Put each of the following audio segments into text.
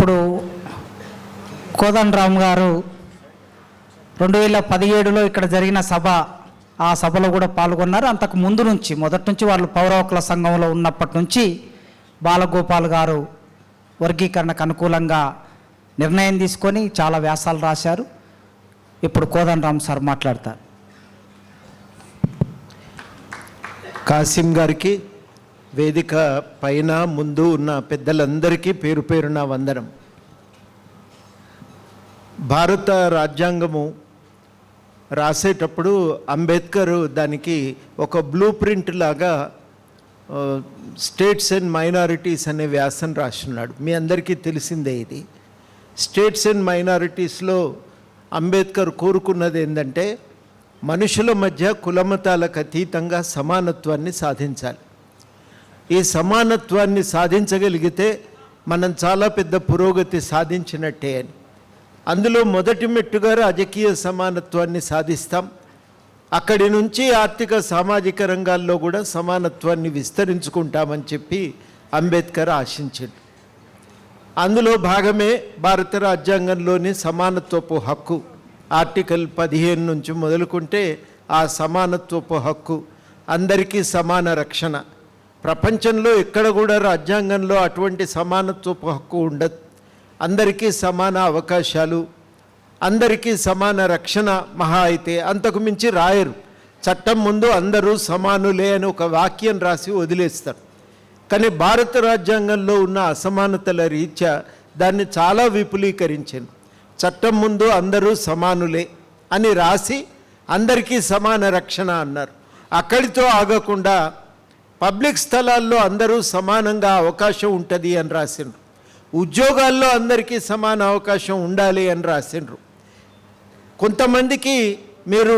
ఇప్పుడు కోదండరామ్ గారు రెండు వేల పదిహేడులో ఇక్కడ జరిగిన సభ ఆ సభలో కూడా పాల్గొన్నారు. అంతకు ముందు నుంచి మొదటి నుంచి వాళ్ళు పౌరవకుల సంఘంలో ఉన్నప్పటి నుంచి బాలగోపాల్ గారు వర్గీకరణకు అనుకూలంగా నిర్ణయం తీసుకొని చాలా వ్యాసాలు రాశారు. ఇప్పుడు కోదండరామ్ సార్ మాట్లాడతారు. కాసిం గారికి వేదిక పైన ముందు ఉన్న పెద్దలందరికీ పేరు పేరున వందనం. భారత రాజ్యాంగము రాసేటప్పుడు అంబేద్కర్ దానికి ఒక బ్లూ ప్రింట్ లాగా స్టేట్స్ అండ్ మైనారిటీస్ అనే వ్యాసం రాస్తున్నాడు మీ అందరికీ తెలిసిందే ఇది. స్టేట్స్ అండ్ మైనారిటీస్లో అంబేద్కర్ కోరుకున్నది ఏంటంటే మనుషుల మధ్య కులమతాలకు అతీతంగా సమానత్వాన్ని సాధించాలి. ఈ సమానత్వాన్ని సాధించగలిగితే మనం చాలా పెద్ద పురోగతి సాధించినట్టే అని. అందులో మొదటి మెట్టుగా రాజకీయ సమానత్వాన్ని సాధిస్తాం. అక్కడి నుంచి ఆర్థిక సామాజిక రంగాల్లో కూడా సమానత్వాన్ని విస్తరించుకుంటామని చెప్పి అంబేద్కర్ ఆశించాడు. అందులో భాగమే భారత రాజ్యాంగంలోని సమానత్వపు హక్కు. ఆర్టికల్ పదిహేను నుంచి మొదలుకుంటే ఆ సమానత్వపు హక్కు అందరికీ సమాన రక్షణ. ప్రపంచంలో ఎక్కడ కూడా రాజ్యాంగంలో అటువంటి సమానత్వపు హక్కు ఉండదు. అందరికీ సమాన అవకాశాలు అందరికీ సమాన రక్షణ మహా అయితే అంతకు మించి రాయరు. చట్టం ముందు అందరూ సమానులే అని ఒక వాక్యం రాసి వదిలేస్తారు. కానీ భారత రాజ్యాంగంలో ఉన్న అసమానతల రీత్యా దాన్ని చాలా విపులీకరించాను చట్టం ముందు అందరూ సమానులే అని రాసి అందరికీ సమాన రక్షణ అన్నారు. అక్కడితో ఆగకుండా పబ్లిక్ స్థలాల్లో అందరూ సమానంగా అవకాశం ఉంటుంది అని రాసిండ్రు. ఉద్యోగాల్లో అందరికీ సమాన అవకాశం ఉండాలి అని రాసిండ్రు. కొంతమందికి మీరు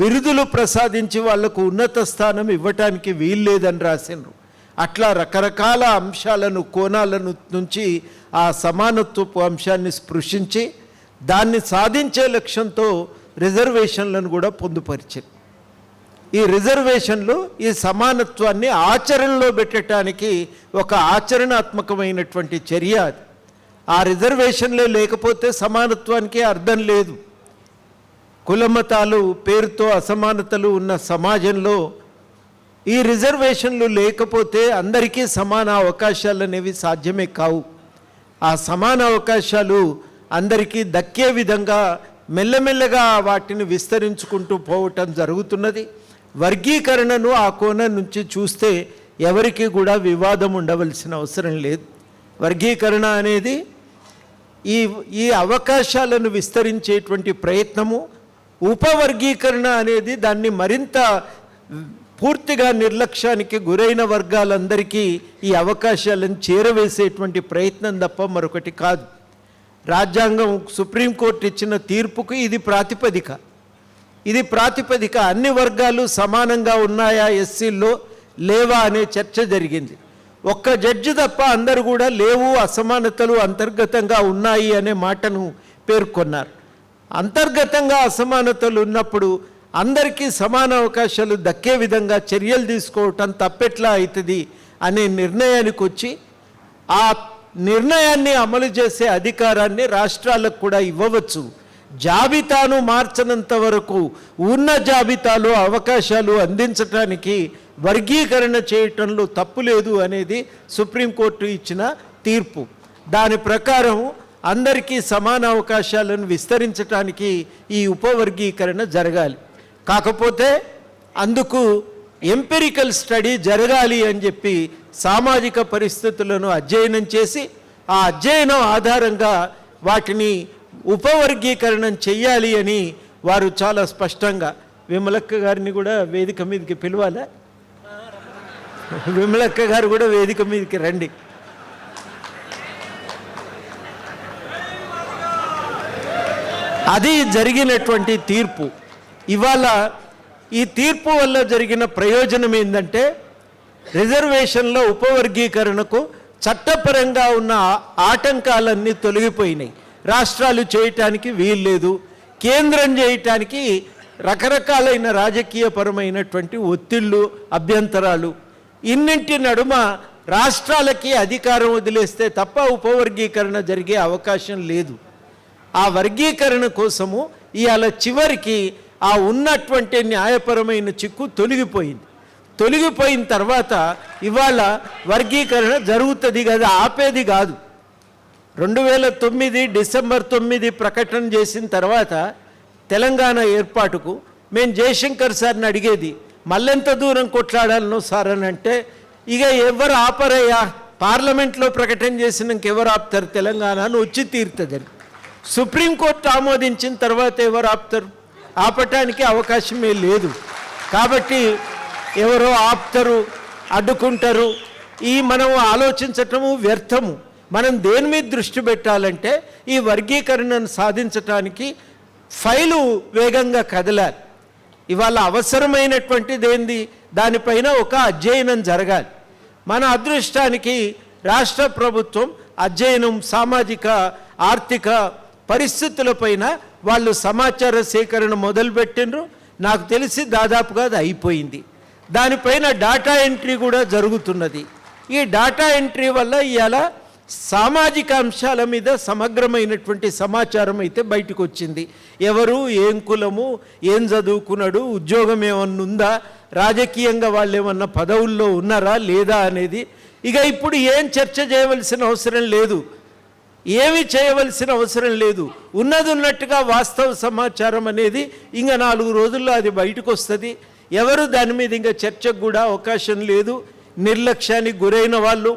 బిరుదులు ప్రసాదించి వాళ్ళకు ఉన్నత స్థానం ఇవ్వటానికి వీల్లేదని రాసిండ్రు. అట్లా రకరకాల అంశాలను కోణాలను నుంచి ఆ సమానత్వపు అంశాన్ని స్పృశించి దాన్ని సాధించే లక్ష్యంతో రిజర్వేషన్లను కూడా పొందుపరిచింది. ఈ రిజర్వేషన్లు ఈ సమానత్వాన్ని ఆచరణలో పెట్టడానికి ఒక ఆచరణాత్మకమైనటువంటి చర్య అది. ఆ రిజర్వేషన్లే లేకపోతే సమానత్వానికి అర్థం లేదు. కులమతాలు పేరుతో అసమానతలు ఉన్న సమాజంలో ఈ రిజర్వేషన్లు లేకపోతే అందరికీ సమాన అవకాశాలు అనేవి సాధ్యమే కావు. ఆ సమాన అవకాశాలు అందరికీ దక్కే విధంగా మెల్లమెల్లగా వాటిని విస్తరించుకుంటూ పోవటం జరుగుతున్నది. వర్గీకరణను ఆ కోణం నుంచి చూస్తే ఎవరికి కూడా వివాదం ఉండవలసిన అవసరం లేదు. వర్గీకరణ అనేది ఈ ఈ అవకాశాలను విస్తరించేటువంటి ప్రయత్నము ఉపవర్గీకరణ అనేది దాన్ని మరింత పూర్తిగా నిర్లక్ష్యానికి గురైన వర్గాలందరికీ ఈ అవకాశాలను చేరవేసేటువంటి ప్రయత్నం తప్ప మరొకటి కాదు. రాజ్యాంగం సుప్రీంకోర్టు ఇచ్చిన తీర్పుకు ఇది ప్రాతిపదిక. ఇది ప్రాతిపదిక అన్ని వర్గాలు సమానంగా ఉన్నాయా ఎస్సీల్లో లేవా అనే చర్చ జరిగింది. ఒక్క జడ్జి తప్ప అందరూ కూడా లేవు అసమానతలు అంతర్గతంగా ఉన్నాయి అనే మాటను పేర్కొన్నారు. అంతర్గతంగా అసమానతలు ఉన్నప్పుడు అందరికీ సమాన అవకాశాలు దక్కే విధంగా చర్యలు తీసుకోవటం తప్పెట్లా అవుతుంది అనే నిర్ణయానికి వచ్చి ఆ నిర్ణయాన్ని అమలు చేసే అధికారాన్ని రాష్ట్రాలకు కూడా ఇవ్వవచ్చు జాబితాను మార్చనంత వరకు ఉన్న జాబితాలో అవకాశాలు అందించటానికి వర్గీకరణ చేయటంలో తప్పు లేదు అనేది సుప్రీంకోర్టు ఇచ్చిన తీర్పు. దాని ప్రకారం అందరికీ సమాన అవకాశాలను విస్తరించటానికి ఈ ఉపవర్గీకరణ జరగాలి. కాకపోతే అందుకు ఎంపెరికల్ స్టడీ జరగాలి అని చెప్పి సామాజిక పరిస్థితులను అధ్యయనం చేసి ఆ అధ్యయనం ఆధారంగా వాటిని ఉపవర్గీకరణం చెయ్యాలి అని వారు చాలా స్పష్టంగా విమలక్క గారిని కూడా వేదిక మీదకి పిలవాలా? విమలక్క గారు కూడా వేదిక మీదకి రండి. అది జరిగినటువంటి తీర్పు. ఇవాళ ఈ తీర్పు వల్ల జరిగిన ప్రయోజనం ఏంటంటే రిజర్వేషన్లో ఉపవర్గీకరణకు చట్టపరంగా ఉన్న ఆటంకాలన్నీ తొలగిపోయినాయి. రాష్ట్రాలు చేయటానికి వీల్లేదు కేంద్రం చేయటానికి రకరకాలైన రాజకీయపరమైనటువంటి ఒత్తిళ్ళు అభ్యంతరాలు. ఇన్నింటి నడుమ రాష్ట్రాలకి అధికారం వదిలేస్తే తప్ప ఉపవర్గీకరణ జరిగే అవకాశం లేదు. ఆ వర్గీకరణ కోసము ఇవాళ చివరికి ఆ ఉన్నటువంటి న్యాయపరమైన చిక్కు తొలగిపోయింది. తొలగిపోయిన తర్వాత ఇవాళ వర్గీకరణ జరుగుతుంది కదా ఆపేది కాదు. రెండు వేల తొమ్మిది డిసెంబర్ తొమ్మిది ప్రకటన చేసిన తర్వాత తెలంగాణ ఏర్పాటుకు మేము జయశంకర్ సార్ని అడిగేది మళ్ళెంత దూరం కొట్లాడాలను సార్? అని అంటే ఇక ఎవరు ఆపరయ్యా పార్లమెంట్లో ప్రకటన చేసినాక ఎవరు ఆపుతారు తెలంగాణ అని వచ్చి తీరుతుందని. సుప్రీంకోర్టు ఆమోదించిన తర్వాత ఎవరు ఆపుతారు? ఆపటానికి అవకాశమే లేదు. కాబట్టి ఎవరో ఆపుతారు అడ్డుకుంటారు. ఈ మనం ఆలోచించటము వ్యర్థము. మనం దేని మీద దృష్టి పెట్టాలంటే ఈ వర్గీకరణను సాధించటానికి ఫైలు వేగంగా కదలాలి. ఇవాళ అవసరమైనటువంటిది ఏంది? దానిపైన ఒక అధ్యయనం జరగాలి. మన అదృష్టానికి రాష్ట్ర ప్రభుత్వం అధ్యయనం సామాజిక ఆర్థిక పరిస్థితులపైన వాళ్ళు సమాచార సేకరణ మొదలుపెట్టిండ్రు. నాకు తెలిసి దాదాపుగా అది అయిపోయింది. దానిపైన డాటా ఎంట్రీ కూడా జరుగుతున్నది. ఈ డాటా ఎంట్రీ వల్ల ఇవాళ సామాజిక అంశాల మీద సమగ్రమైనటువంటి సమాచారం అయితే బయటకు వచ్చింది ఎవరు ఏం కులము ఏం చదువుకున్నాడు ఉద్యోగం ఏమన్నా ఉందా రాజకీయంగా వాళ్ళు ఏమన్నా పదవుల్లో ఉన్నారా లేదా అనేది. ఇక ఇప్పుడు ఏం చర్చ చేయవలసిన అవసరం లేదు. ఏమి చేయవలసిన అవసరం లేదు. ఉన్నది ఉన్నట్టుగా వాస్తవ సమాచారం అనేది ఇంకా నాలుగు రోజుల్లో అది బయటకు వస్తుంది ఎవరు దాని మీద ఇంకా చర్చకు కూడా అవకాశం లేదు. నిర్లక్ష్యానికి గురైన వాళ్ళు.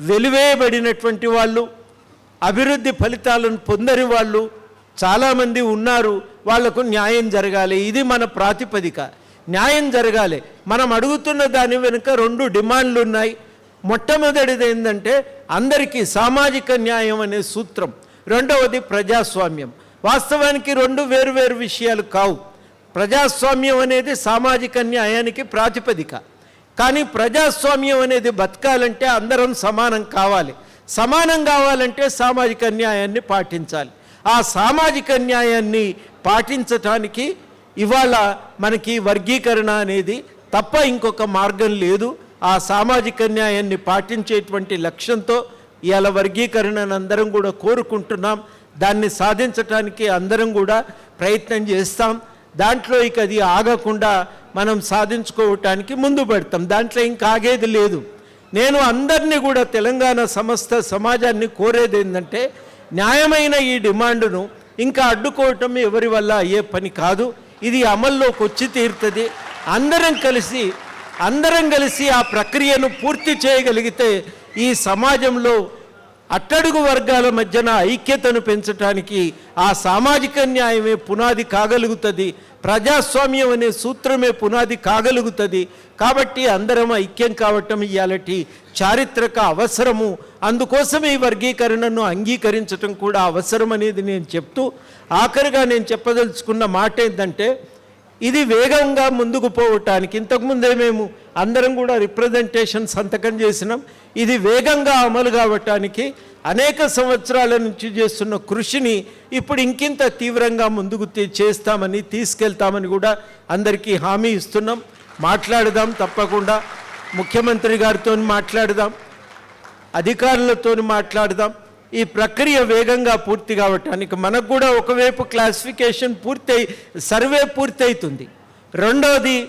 వెలివేయబడినటువంటి వాళ్ళు అభివృద్ధి ఫలితాలను పొందని వాళ్ళు చాలామంది ఉన్నారు. వాళ్ళకు న్యాయం జరగాలి. ఇది మన ప్రాతిపదిక. న్యాయం జరగాలి. మనం అడుగుతున్న దాని వెనుక రెండు డిమాండ్లు ఉన్నాయి. మొట్టమొదటిది ఏంటంటే అందరికీ సామాజిక న్యాయం అనే సూత్రం. రెండవది ప్రజాస్వామ్యం. వాస్తవానికి రెండు వేరు వేరు విషయాలు కావు. ప్రజాస్వామ్యం అనేది సామాజిక న్యాయానికి ప్రాతిపదిక. కానీ ప్రజాస్వామ్యం అనేది బతకాలంటే అందరం సమానం కావాలి. సమానం కావాలంటే సామాజిక న్యాయాన్ని పాటించాలి. ఆ సామాజిక న్యాయాన్ని పాటించటానికి ఇవాళ మనకి వర్గీకరణ అనేది తప్ప ఇంకొక మార్గం లేదు. ఆ సామాజిక న్యాయాన్ని పాటించేటువంటి లక్ష్యంతో ఇవాళ వర్గీకరణను అందరం కూడా కోరుకుంటున్నాం. దాన్ని సాధించటానికి అందరం కూడా ప్రయత్నం చేస్తాం. దాంట్లో ఇక అది ఆగకుండా మనం సాధించుకోవటానికి ముందు పెడతాం. దాంట్లో ఇంకా ఆగేది లేదు. నేను అందరినీ కూడా తెలంగాణ సమస్త సమాజాన్ని కోరేది ఏంటంటే న్యాయమైన ఈ డిమాండ్ను ఇంకా అడ్డుకోవటం ఎవరి వల్ల అయ్యే పని కాదు. ఇది అమల్లోకి వచ్చి తీరుతుంది. అందరం కలిసి అందరం కలిసి ఆ ప్రక్రియను పూర్తి చేయగలిగితే ఈ సమాజంలో అట్టడుగు వర్గాల మధ్యన ఐక్యతను పెంచడానికి ఆ సామాజిక న్యాయమే పునాది కాగలుగుతుంది. ప్రజాస్వామ్యం అనే సూత్రమే పునాది కాగలుగుతుంది. కాబట్టి అందరం ఐక్యం కావటం ఇయాలటి చారిత్రక అవసరము. అందుకోసం ఈ వర్గీకరణను అంగీకరించటం కూడా అవసరం అనేది నేను చెప్తూ ఆఖరిగా నేను చెప్పదలుచుకున్న మాట ఏంటంటే ఇది వేగంగా ముందుకు పోవటానికి ఇంతకుముందే మేము అందరం కూడా రిప్రజెంటేషన్ సంతకం చేసినాం. ఇది వేగంగా అమలు కావటానికి అనేక సంవత్సరాల నుంచి చేస్తున్న కృషిని ఇప్పుడు ఇంకింత తీవ్రంగా ముందుకు చేస్తామని తీసుకెళ్తామని కూడా అందరికీ హామీ ఇస్తున్నాం. మాట్లాడదాం తప్పకుండా. ముఖ్యమంత్రి గారితో మాట్లాడదాం. అధికారులతో మాట్లాడదాం. ఈ ప్రక్రియ వేగంగా పూర్తి కావటానికి మనకు కూడా ఒకవైపు క్లాసిఫికేషన్ పూర్తి సర్వే పూర్తయితుంది. రెండోది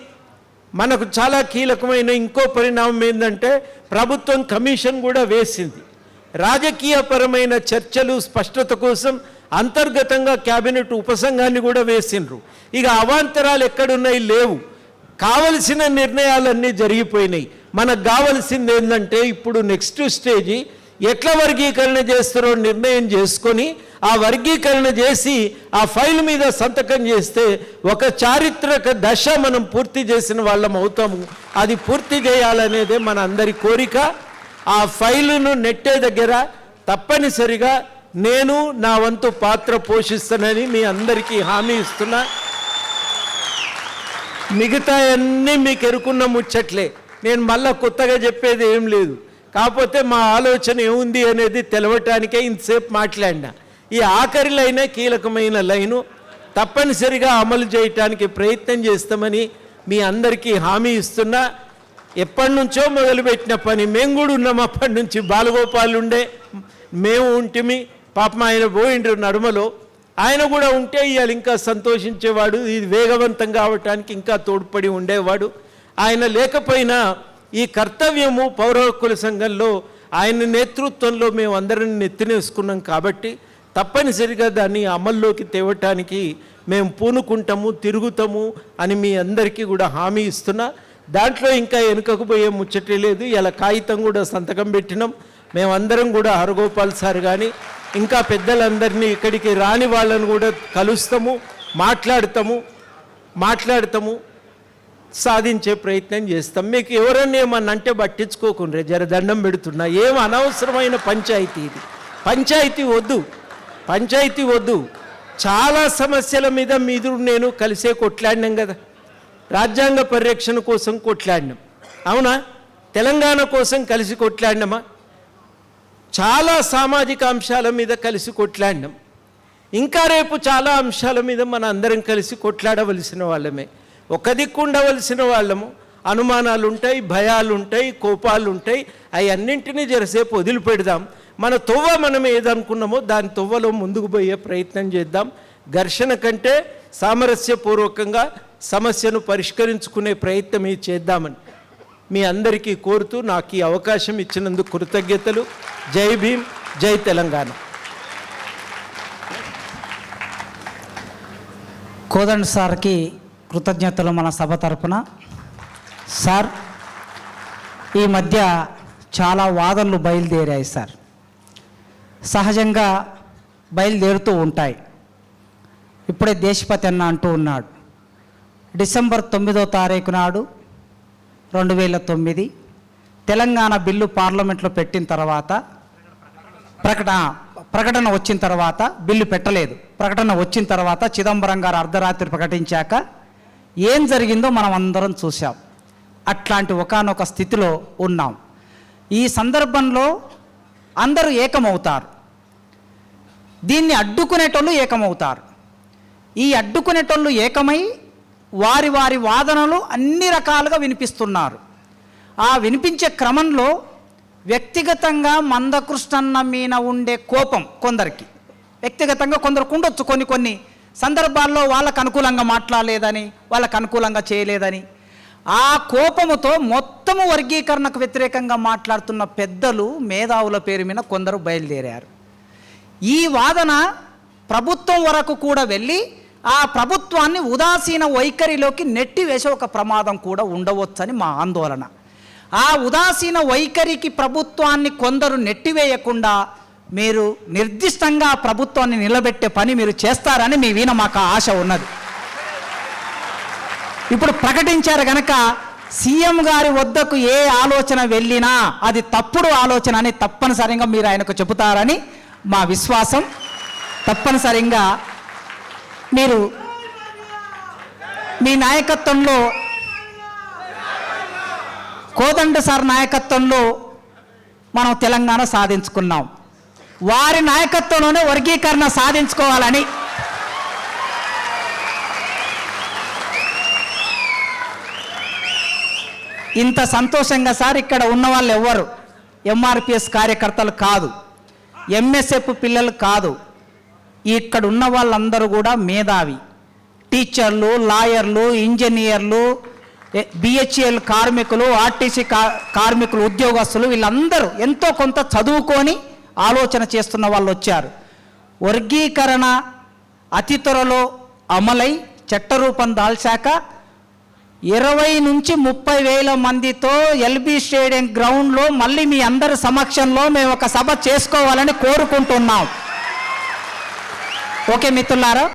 మనకు చాలా కీలకమైన ఇంకో పరిణామం ఏంటంటే ప్రభుత్వం కమిషన్ కూడా వేసింది. రాజకీయపరమైన చర్చలు స్పష్టత కోసం అంతర్గతంగా క్యాబినెట్ ఉపసంఘాన్ని కూడా వేసిండ్రు. ఇక అవాంతరాలు ఎక్కడున్నాయి? లేవు. కావలసిన నిర్ణయాలన్నీ జరిగిపోయినాయి. మనకు కావలసింది ఏంటంటే ఇప్పుడు నెక్స్ట్ స్టేజీ ఎట్లా వర్గీకరణ చేస్తారో నిర్ణయం చేసుకొని ఆ వర్గీకరణ చేసి ఆ ఫైల్ మీద సంతకం చేస్తే ఒక చారిత్రక దశ మనం పూర్తి చేసిన వాళ్ళం అవుతాము. అది పూర్తి చేయాలనేదే మన అందరి కోరిక. ఆ ఫైలును నెట్టే దగ్గర తప్పనిసరిగా నేను నా వంతు పాత్ర పోషిస్తానని మీ అందరికీ హామీ ఇస్తున్నా. మిగతా అన్నీ మీకు ఎరుకున్న ముచ్చట్లే. నేను మళ్ళా కొత్తగా చెప్పేది ఏం లేదు. కాకపోతే మా ఆలోచన ఏముంది అనేది తెలవటానికే ఇంతసేపు మాట్లాడినా. ఈ ఆఖరి లైనే కీలకమైన లైను తప్పనిసరిగా అమలు చేయటానికి ప్రయత్నం చేస్తామని మీ అందరికీ హామీ ఇస్తున్నా. ఎప్పటి నుంచో మొదలుపెట్టిన పని మేము కూడా ఉన్నాం అప్పటి నుంచి. బాలగోపాలు ఉండే మేము ఉంటిమి. పాపం ఆయన పోయిండ్రు నడుమలో. ఆయన కూడా ఉంటే ఇవాళ ఇంకా సంతోషించేవాడు ఇది వేగవంతం కావటానికి ఇంకా తోడ్పడి ఉండేవాడు. ఆయన లేకపోయినా ఈ కర్తవ్యము పౌర హక్కుల సంఘంలో ఆయన నేతృత్వంలో మేము అందరం నెత్తినేసుకున్నాం కాబట్టి తప్పనిసరిగా దాన్ని అమల్లోకి తేవటానికి మేము పూనుకుంటాము తిరుగుతాము అని మీ అందరికీ కూడా హామీ ఇస్తున్నా. దాంట్లో ఇంకా వెనుకకు పోయే ముచ్చటే లేదు. ఇలా కాగితం కూడా సంతకం పెట్టినాం. మేమందరం కూడా హరగోపాల్ సార్ కానీ ఇంకా పెద్దలందరినీ ఇక్కడికి రాని వాళ్ళని కూడా కలుస్తాము మాట్లాడతాము మాట్లాడతాము. సాధించే ప్రయత్నం చేస్తాం. మీకు ఎవరన్నా ఏమన్నా అంటే పట్టించుకోకుండా జర దండం పెడుతున్నా. ఏం అనవసరమైన పంచాయతీ ఇది. పంచాయతీ వద్దు. పంచాయతీ వద్దు. చాలా సమస్యల మీద మీరు నేను కలిసే కొట్లాడినాం కదా. రాజ్యాంగ పరిరక్షణ కోసం కొట్లాడినాం. అవునా? తెలంగాణ కోసం కలిసి కొట్లాడినామా? చాలా సామాజిక అంశాల మీద కలిసి కొట్లాడినాం. ఇంకా రేపు చాలా అంశాల మీద మన అందరం కలిసి కొట్లాడవలసిన వాళ్ళమే. ఒక దిక్కు ఉండవలసిన వాళ్ళము. అనుమానాలు ఉంటాయి భయాలు ఉంటాయి కోపాలు ఉంటాయి అవన్నింటినీ జరసేపు వదిలిపెడదాం. మన తొవ్వ మనం ఏదనుకున్నామో దాని తొవ్వలో ముందుకు పోయే ప్రయత్నం చేద్దాం. ఘర్షణ కంటే సామరస్యపూర్వకంగా సమస్యను పరిష్కరించుకునే ప్రయత్నం చేద్దామని మీ అందరికీ కోరుతూ నాకు ఈ అవకాశం ఇచ్చినందుకు కృతజ్ఞతలు. జై భీమ్ జై తెలంగాణ. కోదండ్ సార్కి కృతజ్ఞతలు మన సభ తరపున. సార్ ఈ మధ్య చాలా వాదనలు బయలుదేరాయి సార్. సహజంగా బయలుదేరుతూ ఉంటాయి. ఇప్పుడే దేశపతి అన్న అంటూ ఉన్నాడు. డిసెంబర్ తొమ్మిదో తారీఖు నాడు రెండు వేల తొమ్మిది తెలంగాణ బిల్లు పార్లమెంట్లో పెట్టిన తర్వాత ప్రకటన ప్రకటన వచ్చిన తర్వాత బిల్లు పెట్టలేదు. ప్రకటన వచ్చిన తర్వాత చిదంబరం గారు అర్ధరాత్రి ప్రకటించాక ఏం జరిగిందో మనం అందరం చూసాం అట్లాంటి ఒకానొక స్థితిలో ఉన్నాం. ఈ సందర్భంలో అందరూ ఏకమవుతారు. దీన్ని అడ్డుకునేటోళ్ళు ఏకమవుతారు. ఈ అడ్డుకునేటోళ్ళు ఏకమై వారి వారి వాదనలు అన్ని రకాలుగా వినిపిస్తున్నారు. ఆ వినిపించే క్రమంలో వ్యక్తిగతంగా మందకృష్ణన్న మీద ఉండే కోపం కొందరికి. వ్యక్తిగతంగా కొందరికి ఉండొచ్చు కొన్ని కొన్ని సందర్భాల్లో వాళ్ళకు అనుకూలంగా మాట్లాడలేదని వాళ్ళకు అనుకూలంగా చేయలేదని. ఆ కోపముతో మొత్తము వర్గీకరణకు వ్యతిరేకంగా మాట్లాడుతున్న పెద్దలు మేధావుల పేరు మీద కొందరు బయలుదేరారు. ఈ వాదన ప్రభుత్వం వరకు కూడా వెళ్ళి ఆ ప్రభుత్వాన్ని ఉదాసీన వైఖరిలోకి నెట్టివేసే ఒక ప్రమాదం కూడా ఉండవచ్చని మా ఆందోళన. ఆ ఉదాసీన వైఖరికి ప్రభుత్వాన్ని కొందరు నెట్టివేయకుండా మీరు నిర్దిష్టంగా ప్రభుత్వాన్ని నిలబెట్టే పని మీరు చేస్తారని మీ వీణ మాకు ఆశ ఉన్నది. ఇప్పుడు ప్రకటించారు గనక సీఎం గారి వద్దకు ఏ ఆలోచన వెళ్ళినా అది తప్పుడు ఆలోచన అని తప్పనిసరిగా మీరు ఆయనకు చెబుతారని మా విశ్వాసం. తప్పనిసరిగా మీరు మీ నాయకత్వంలో కోదండ సార్ నాయకత్వంలో మనం తెలంగాణ సాధించుకున్నాం. వారి నాయకత్వంలోనే వర్గీకరణ సాధించుకోవాలని. ఇంత సంతోషంగా సార్ ఇక్కడ ఉన్న వాళ్ళు ఎవ్వరు. ఎంఆర్పిఎస్ కార్యకర్తలు కాదు. ఎంఎస్ఎఫ్ పిల్లలు కాదు. ఇక్కడ ఉన్న వాళ్ళందరూ కూడా మేధావి. టీచర్లు లాయర్లు ఇంజనీర్లు బిహెచ్ఎల్ కార్మికులు ఆర్టీసీ కా- కార్మికులు ఉద్యోగస్తులు వీళ్ళందరూ ఎంతో కొంత చదువుకొని ఆలోచన చేస్తున్న వాళ్ళు వచ్చారు. వర్గీకరణ అతి త్వరలో అమలై చట్టరూపం దాల్చాక ఇరవై నుంచి ముప్పై వేల మందితో ఎల్బీ స్టేడియం గ్రౌండ్లో మళ్ళీ మీ అందరి సమక్షంలో మేము ఒక సభ చేసుకోవాలని కోరుకుంటున్నాం. ఓకే మిత్రులారా?